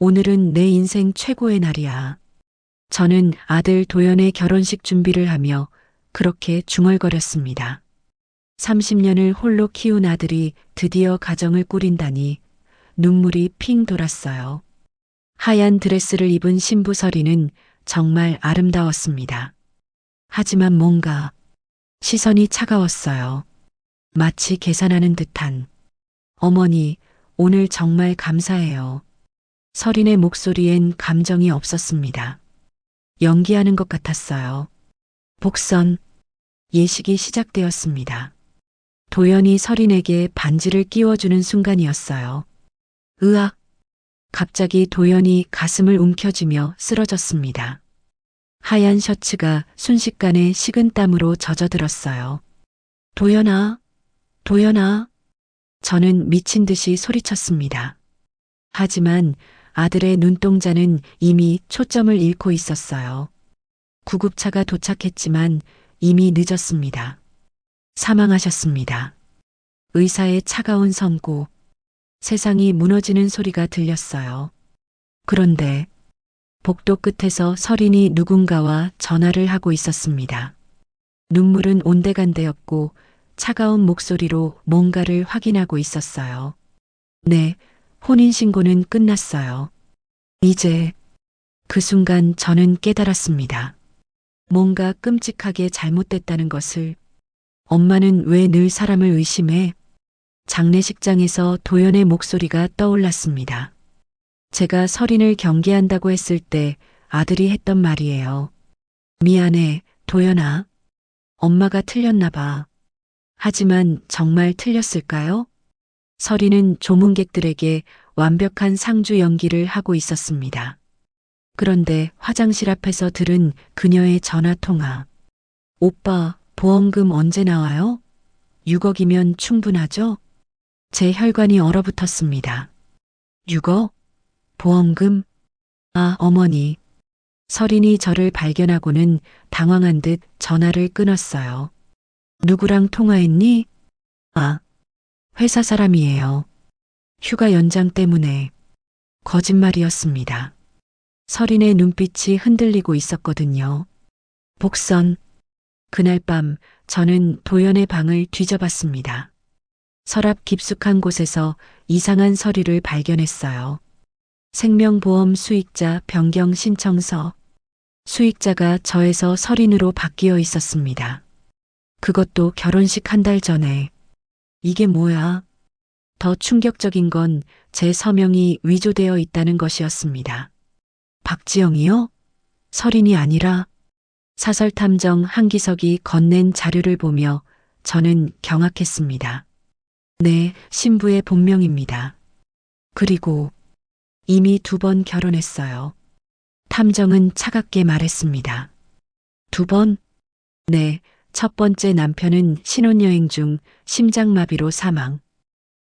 오늘은 내 인생 최고의 날이야. 저는 아들 도연의 결혼식 준비를 하며 그렇게 중얼거렸습니다. 30년을 홀로 키운 아들이 드디어 가정을 꾸린다니 눈물이 핑 돌았어요. 하얀 드레스를 입은 신부 서리는 정말 아름다웠습니다. 하지만 뭔가 시선이 차가웠어요. 마치 계산하는 듯한 어머니, 오늘 정말 감사해요. 서린의 목소리엔 감정이 없었습니다. 연기하는 것 같았어요. 복선, 예식이 시작되었습니다. 도연이 서린에게 반지를 끼워주는 순간이었어요. 으악! 갑자기 도연이 가슴을 움켜쥐며 쓰러졌습니다. 하얀 셔츠가 순식간에 식은 땀으로 젖어들었어요. 도연아, 도연아. 저는 미친 듯이 소리쳤습니다. 하지만 아들의 눈동자는 이미 초점을 잃고 있었어요. 구급차가 도착했지만 이미 늦었습니다. 사망하셨습니다. 의사의 차가운 선고, 세상이 무너지는 소리가 들렸어요. 그런데 복도 끝에서 서린이 누군가와 전화를 하고 있었습니다. 눈물은 온데간데였고 차가운 목소리로 뭔가를 확인하고 있었어요. 네, 혼인신고는 끝났어요. 이제 그 순간 저는 깨달았습니다. 뭔가 끔찍하게 잘못됐다는 것을 엄마는 왜 늘 사람을 의심해? 장례식장에서 도연의 목소리가 떠올랐습니다. 제가 서린을 경계한다고 했을 때 아들이 했던 말이에요. 미안해, 도연아. 엄마가 틀렸나 봐. 하지만 정말 틀렸을까요? 서린은 조문객들에게 완벽한 상주 연기를 하고 있었습니다. 그런데 화장실 앞에서 들은 그녀의 전화 통화. 오빠, 보험금 언제 나와요? 6억이면 충분하죠? 제 혈관이 얼어붙었습니다. 6억? 보험금? 아, 어머니. 서린이 저를 발견하고는 당황한 듯 전화를 끊었어요. 누구랑 통화했니? 아, 회사 사람이에요. 휴가 연장 때문에 거짓말이었습니다. 서린의 눈빛이 흔들리고 있었거든요. 복선. 그날 밤 저는 도연의 방을 뒤져봤습니다. 서랍 깊숙한 곳에서 이상한 서류를 발견했어요. 생명보험 수익자 변경 신청서. 수익자가 저에서 서린으로 바뀌어 있었습니다. 그것도 결혼식 한 달 전에. 이게 뭐야? 더 충격적인 건 제 서명이 위조되어 있다는 것이었습니다. 박지영이요? 서린이 아니라 사설 탐정 한기석이 건넨 자료를 보며 저는 경악했습니다. 네, 신부의 본명입니다. 그리고 이미 두 번 결혼했어요. 탐정은 차갑게 말했습니다. 두 번? 네, 첫 번째 남편은 신혼여행 중 심장마비로 사망.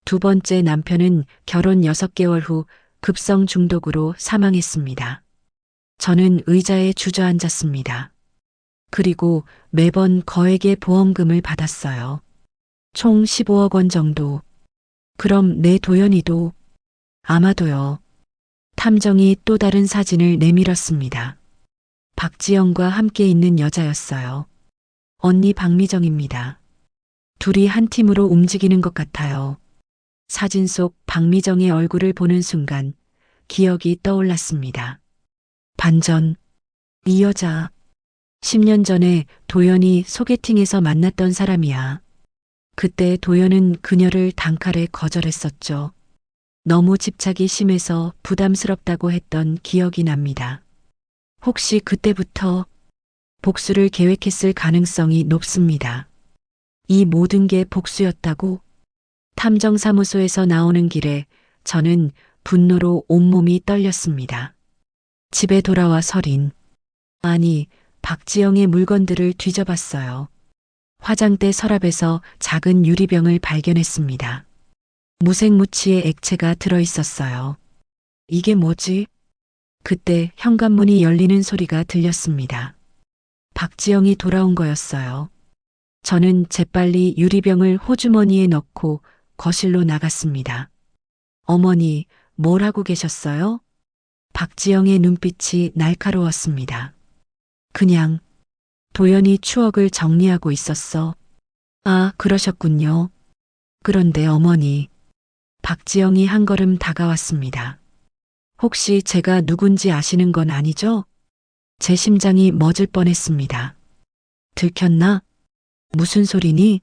두 번째 남편은 결혼 6개월 후 급성 중독으로 사망했습니다. 저는 의자에 주저앉았습니다. 그리고 매번 거액의 보험금을 받았어요. 총 15억 원 정도. 그럼 내 도연이도 아마도요. 탐정이 또 다른 사진을 내밀었습니다. 박지영과 함께 있는 여자였어요. 언니 박미정입니다. 둘이 한 팀으로 움직이는 것 같아요. 사진 속 박미정의 얼굴을 보는 순간 기억이 떠올랐습니다. 반전. 이 여자. 10년 전에 도연이 소개팅에서 만났던 사람이야. 그때 도연은 그녀를 단칼에 거절했었죠. 너무 집착이 심해서 부담스럽다고 했던 기억이 납니다. 혹시 그때부터 복수를 계획했을 가능성이 높습니다. 이 모든 게 복수였다고? 탐정사무소에서 나오는 길에 저는 분노로 온몸이 떨렸습니다. 집에 돌아와 서린. 아니, 박지영의 물건들을 뒤져봤어요. 화장대 서랍에서 작은 유리병을 발견했습니다. 무색무취의 액체가 들어있었어요. 이게 뭐지? 그때 현관문이 열리는 소리가 들렸습니다. 박지영이 돌아온 거였어요. 저는 재빨리 유리병을 호주머니에 넣고 거실로 나갔습니다. 어머니, 뭘 하고 계셨어요? 박지영의 눈빛이 날카로웠습니다. 그냥 도연이 추억을 정리하고 있었어. 아, 그러셨군요. 그런데 어머니, 박지영이 한 걸음 다가왔습니다. 혹시 제가 누군지 아시는 건 아니죠? 제 심장이 멎을 뻔했습니다. 들켰나? 무슨 소리니?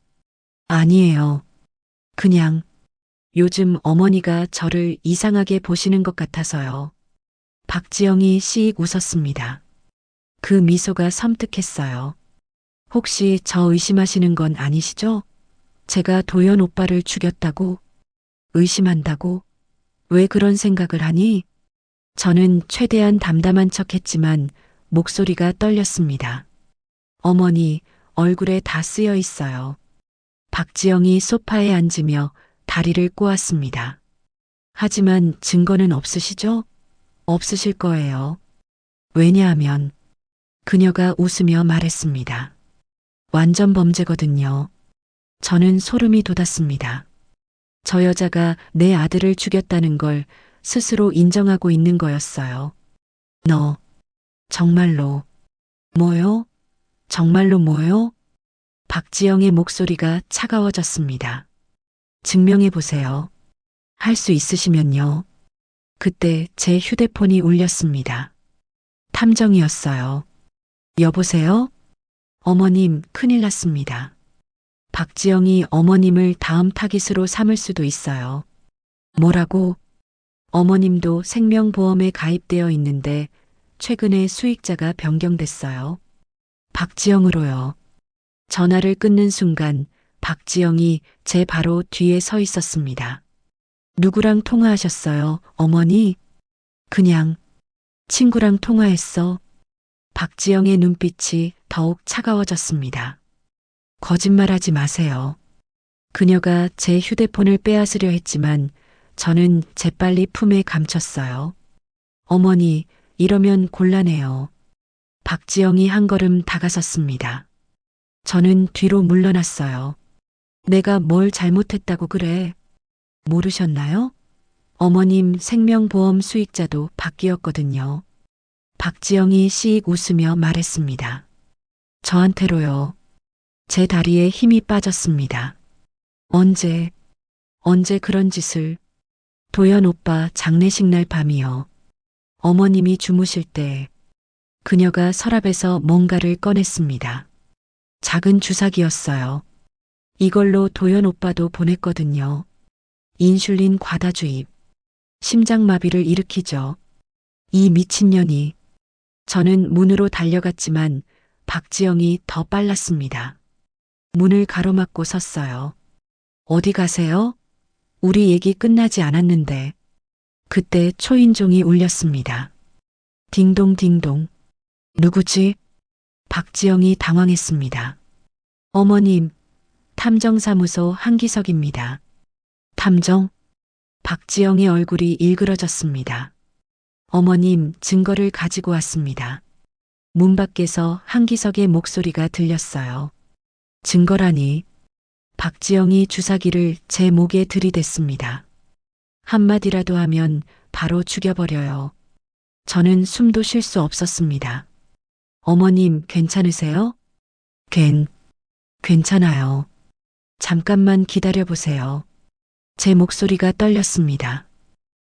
아니에요. 그냥 요즘 어머니가 저를 이상하게 보시는 것 같아서요. 박지영이 씩 웃었습니다. 그 미소가 섬뜩했어요. 혹시 저 의심하시는 건 아니시죠? 제가 도연 오빠를 죽였다고? 의심한다고? 왜 그런 생각을 하니? 저는 최대한 담담한 척 했지만 목소리가 떨렸습니다. 어머니, 얼굴에 다 쓰여 있어요. 박지영이 소파에 앉으며 다리를 꼬았습니다. 하지만 증거는 없으시죠? 없으실 거예요. 왜냐하면 그녀가 웃으며 말했습니다. 완전 범죄거든요. 저는 소름이 돋았습니다. 저 여자가 내 아들을 죽였다는 걸 스스로 인정하고 있는 거였어요. 너, 정말로, 뭐요? 정말로 뭐요? 박지영의 목소리가 차가워졌습니다. 증명해 보세요. 할 수 있으시면요. 그때 제 휴대폰이 울렸습니다. 탐정이었어요. 여보세요? 어머님, 큰일 났습니다. 박지영이 어머님을 다음 타깃으로 삼을 수도 있어요. 뭐라고? 어머님도 생명보험에 가입되어 있는데 최근에 수익자가 변경됐어요. 박지영으로요. 전화를 끊는 순간 박지영이 제 바로 뒤에 서 있었습니다. 누구랑 통화하셨어요, 어머니? 그냥 친구랑 통화했어. 박지영의 눈빛이 더욱 차가워졌습니다. 거짓말하지 마세요. 그녀가 제 휴대폰을 빼앗으려 했지만 저는 재빨리 품에 감췄어요. 어머니, 이러면 곤란해요. 박지영이 한 걸음 다가섰습니다. 저는 뒤로 물러났어요. 내가 뭘 잘못했다고 그래? 모르셨나요? 어머님 생명보험 수익자도 바뀌었거든요. 박지영이 씩 웃으며 말했습니다. 저한테로요. 제 다리에 힘이 빠졌습니다. 언제, 언제 그런 짓을, 도연 오빠 장례식 날 밤이요. 어머님이 주무실 때 그녀가 서랍에서 뭔가를 꺼냈습니다. 작은 주사기였어요. 이걸로 도연 오빠도 보냈거든요. 인슐린 과다 주입. 심장마비를 일으키죠. 이 미친년이. 저는 문으로 달려갔지만 박지영이 더 빨랐습니다. 문을 가로막고 섰어요. 어디 가세요? 우리 얘기 끝나지 않았는데. 그때 초인종이 울렸습니다. 딩동딩동. 누구지? 박지영이 당황했습니다. 어머님, 탐정사무소 한기석입니다. 탐정? 박지영의 얼굴이 일그러졌습니다. 어머님, 증거를 가지고 왔습니다. 문 밖에서 한기석의 목소리가 들렸어요. 증거라니. 박지영이 주사기를 제 목에 들이댔습니다. 한마디라도 하면 바로 죽여버려요. 저는 숨도 쉴 수 없었습니다. 어머님, 괜찮으세요? 괜, 괜찮아요. 잠깐만 기다려보세요. 제 목소리가 떨렸습니다.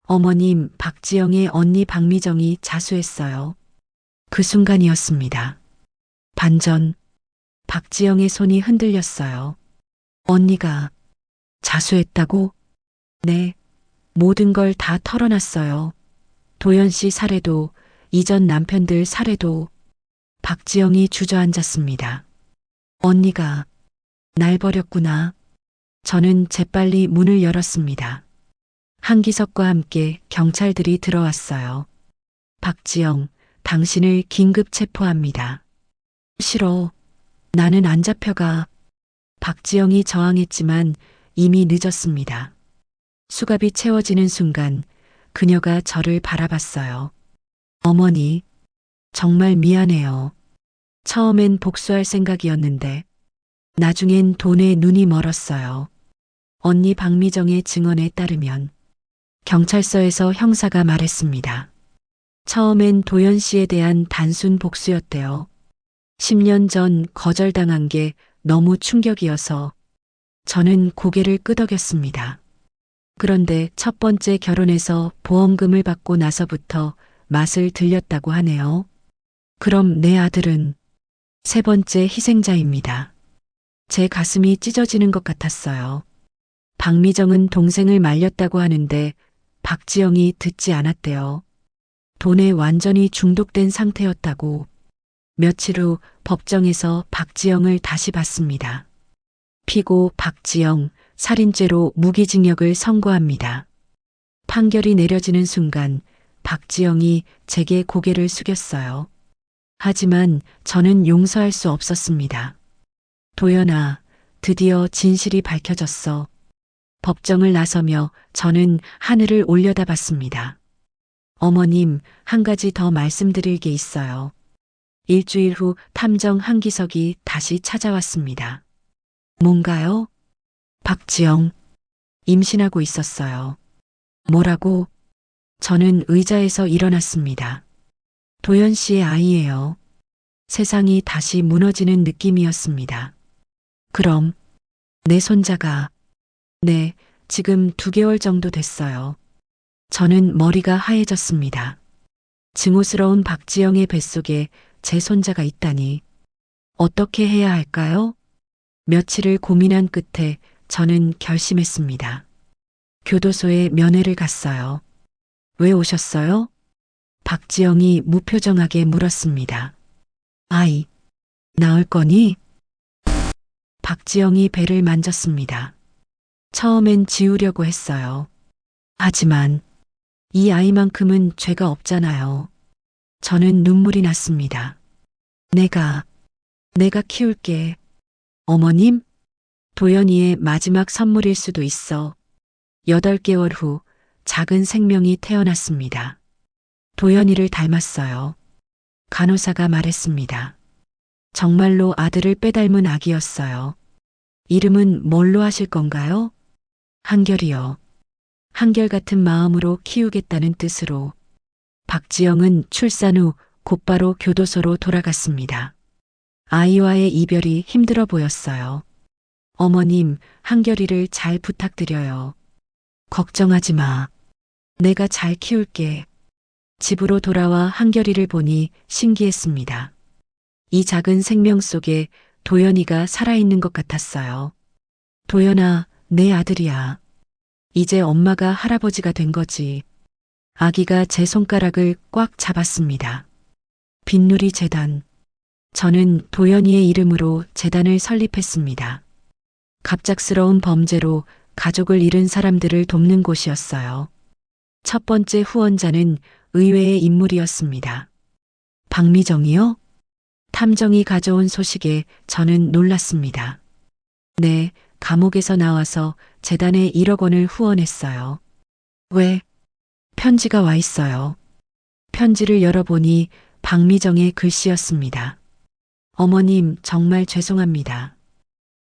어머님, 박지영의 언니 박미정이 자수했어요. 그 순간이었습니다. 반전, 박지영의 손이 흔들렸어요. 언니가 자수했다고? 네, 모든 걸 다 털어놨어요. 도연 씨 사례도, 이전 남편들 사례도, 박지영이 주저앉았습니다. 언니가 날 버렸구나. 저는 재빨리 문을 열었습니다. 한기석과 함께 경찰들이 들어왔어요. 박지영, 당신을 긴급 체포합니다. 싫어. 나는 안 잡혀가. 박지영이 저항했지만 이미 늦었습니다. 수갑이 채워지는 순간 그녀가 저를 바라봤어요. 어머니, 정말 미안해요. 처음엔 복수할 생각이었는데 나중엔 돈에 눈이 멀었어요. 언니 박미정의 증언에 따르면 경찰서에서 형사가 말했습니다. 처음엔 도연 씨에 대한 단순 복수였대요. 10년 전 거절당한 게 너무 충격이어서 저는 고개를 끄덕였습니다. 그런데 첫 번째 결혼해서 보험금을 받고 나서부터 맛을 들렸다고 하네요. 그럼 내 아들은 세 번째 희생자입니다. 제 가슴이 찢어지는 것 같았어요. 박미정은 동생을 말렸다고 하는데 박지영이 듣지 않았대요. 돈에 완전히 중독된 상태였다고 며칠 후 법정에서 박지영을 다시 봤습니다. 피고 박지영 살인죄로 무기징역을 선고합니다. 판결이 내려지는 순간 박지영이 제게 고개를 숙였어요. 하지만 저는 용서할 수 없었습니다. 도연아, 드디어 진실이 밝혀졌어. 법정을 나서며 저는 하늘을 올려다 봤습니다. 어머님, 한 가지 더 말씀드릴 게 있어요. 일주일 후 탐정 한기석이 다시 찾아왔습니다. 뭔가요? 박지영, 임신하고 있었어요. 뭐라고? 저는 의자에서 일어났습니다. 도연 씨의 아이예요. 세상이 다시 무너지는 느낌이었습니다. 그럼, 내 손자가, 네, 지금 두 개월 정도 됐어요. 저는 머리가 하얘졌습니다. 증오스러운 박지영의 뱃속에 제 손자가 있다니. 어떻게 해야 할까요? 며칠을 고민한 끝에 저는 결심했습니다. 교도소에 면회를 갔어요. 왜 오셨어요? 박지영이 무표정하게 물었습니다. 아이, 나을 거니? 박지영이 배를 만졌습니다. 처음엔 지우려고 했어요. 하지만 이 아이만큼은 죄가 없잖아요. 저는 눈물이 났습니다. 내가, 내가 키울게. 어머님? 도연이의 마지막 선물일 수도 있어. 여덟 개월 후 작은 생명이 태어났습니다. 도연이를 닮았어요. 간호사가 말했습니다. 정말로 아들을 빼닮은 아기였어요. 이름은 뭘로 하실 건가요? 한결이요. 한결같은 마음으로 키우겠다는 뜻으로 박지영은 출산 후 곧바로 교도소로 돌아갔습니다. 아이와의 이별이 힘들어 보였어요. 어머님, 한결이를 잘 부탁드려요. 걱정하지 마. 내가 잘 키울게. 집으로 돌아와 한결이를 보니 신기했습니다. 이 작은 생명 속에 도연이가 살아있는 것 같았어요. 도연아, 내 아들이야. 이제 엄마가 할아버지가 된 거지. 아기가 제 손가락을 꽉 잡았습니다. 빈누리 재단. 저는 도연이의 이름으로 재단을 설립했습니다. 갑작스러운 범죄로 가족을 잃은 사람들을 돕는 곳이었어요. 첫 번째 후원자는 의외의 인물이었습니다. 박미정이요? 탐정이 가져온 소식에 저는 놀랐습니다. 네, 감옥에서 나와서 재단에 1억 원을 후원했어요. 왜? 편지가 와 있어요. 편지를 열어보니 박미정의 글씨였습니다. 어머님, 정말 죄송합니다.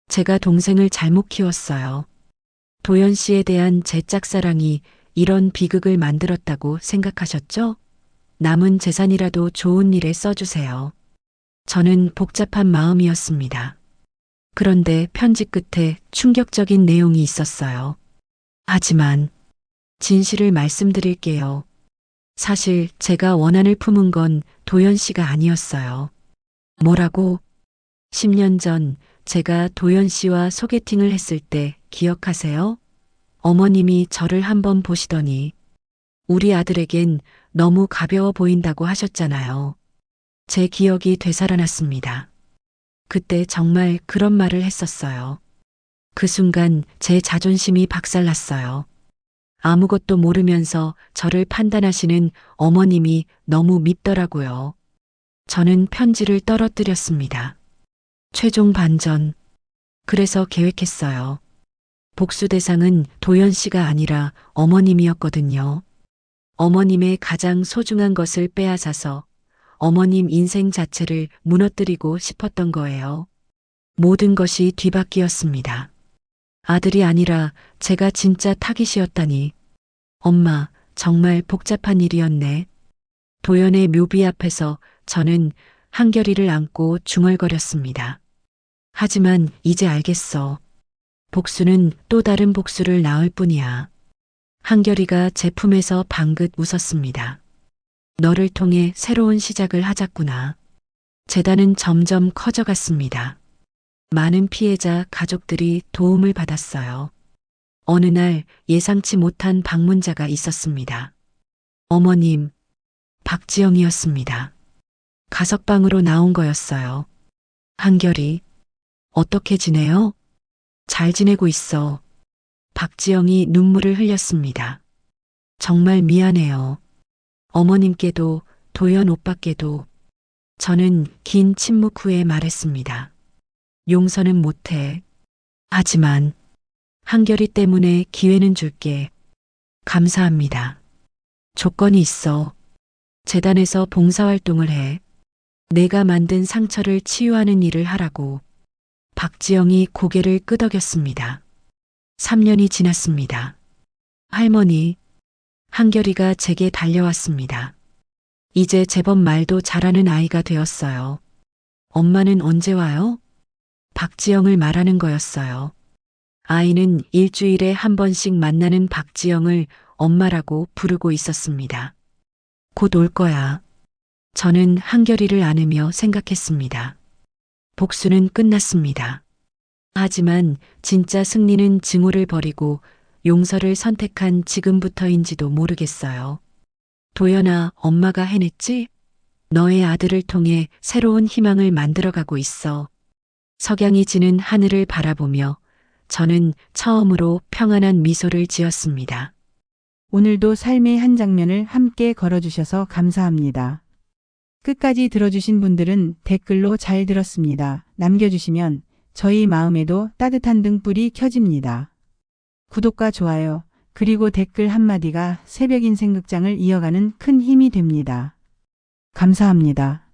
제가 동생을 잘못 키웠어요. 도연 씨에 대한 제 짝사랑이 이런 비극을 만들었다고 생각하셨죠? 남은 재산이라도 좋은 일에 써주세요. 저는 복잡한 마음이었습니다. 그런데 편지 끝에 충격적인 내용이 있었어요. 하지만 진실을 말씀드릴게요. 사실 제가 원한을 품은 건 도연 씨가 아니었어요. 뭐라고? 10년 전 제가 도연 씨와 소개팅을 했을 때 기억하세요? 어머님이 저를 한번 보시더니 우리 아들에겐 너무 가벼워 보인다고 하셨잖아요. 제 기억이 되살아났습니다. 그때 정말 그런 말을 했었어요. 그 순간 제 자존심이 박살났어요. 아무것도 모르면서 저를 판단하시는 어머님이 너무 밉더라고요. 저는 편지를 떨어뜨렸습니다. 최종 반전. 그래서 계획했어요. 복수 대상은 도연 씨가 아니라 어머님이었거든요. 어머님의 가장 소중한 것을 빼앗아서 어머님 인생 자체를 무너뜨리고 싶었던 거예요. 모든 것이 뒤바뀌었습니다. 아들이 아니라 제가 진짜 타깃이었다니. 엄마, 정말 복잡한 일이었네. 도연의 묘비 앞에서 저는 한결이를 안고 중얼거렸습니다. 하지만 이제 알겠어. 복수는 또 다른 복수를 낳을 뿐이야. 한결이가 제 품에서 방긋 웃었습니다. 너를 통해 새로운 시작을 하자꾸나. 재단은 점점 커져갔습니다. 많은 피해자 가족들이 도움을 받았어요. 어느 날 예상치 못한 방문자가 있었습니다. 어머님, 박지영이었습니다. 가석방으로 나온 거였어요. 한결이, 어떻게 지내요? 잘 지내고 있어. 박지영이 눈물을 흘렸습니다. 정말 미안해요. 어머님께도 도연 오빠께도 저는 긴 침묵 후에 말했습니다. 용서는 못해. 하지만 한결이 때문에 기회는 줄게. 감사합니다. 조건이 있어. 재단에서 봉사활동을 해. 내가 만든 상처를 치유하는 일을 하라고. 박지영이 고개를 끄덕였습니다. 3년이 지났습니다. 할머니, 한결이가 제게 달려왔습니다. 이제 제법 말도 잘하는 아이가 되었어요. 엄마는 언제 와요? 박지영을 말하는 거였어요. 아이는 일주일에 한 번씩 만나는 박지영을 엄마라고 부르고 있었습니다. 곧 올 거야. 저는 한결이를 안으며 생각했습니다. 복수는 끝났습니다. 하지만 진짜 승리는 증오를 버리고 용서를 선택한 지금부터인지도 모르겠어요. 도연아, 엄마가 해냈지? 너의 아들을 통해 새로운 희망을 만들어가고 있어. 석양이 지는 하늘을 바라보며 저는 처음으로 평안한 미소를 지었습니다. 오늘도 삶의 한 장면을 함께 걸어주셔서 감사합니다. 끝까지 들어주신 분들은 댓글로 잘 들었습니다. 남겨주시면 저희 마음에도 따뜻한 등불이 켜집니다. 구독과 좋아요, 그리고 댓글 한마디가 새벽 인생 극장을 이어가는 큰 힘이 됩니다. 감사합니다.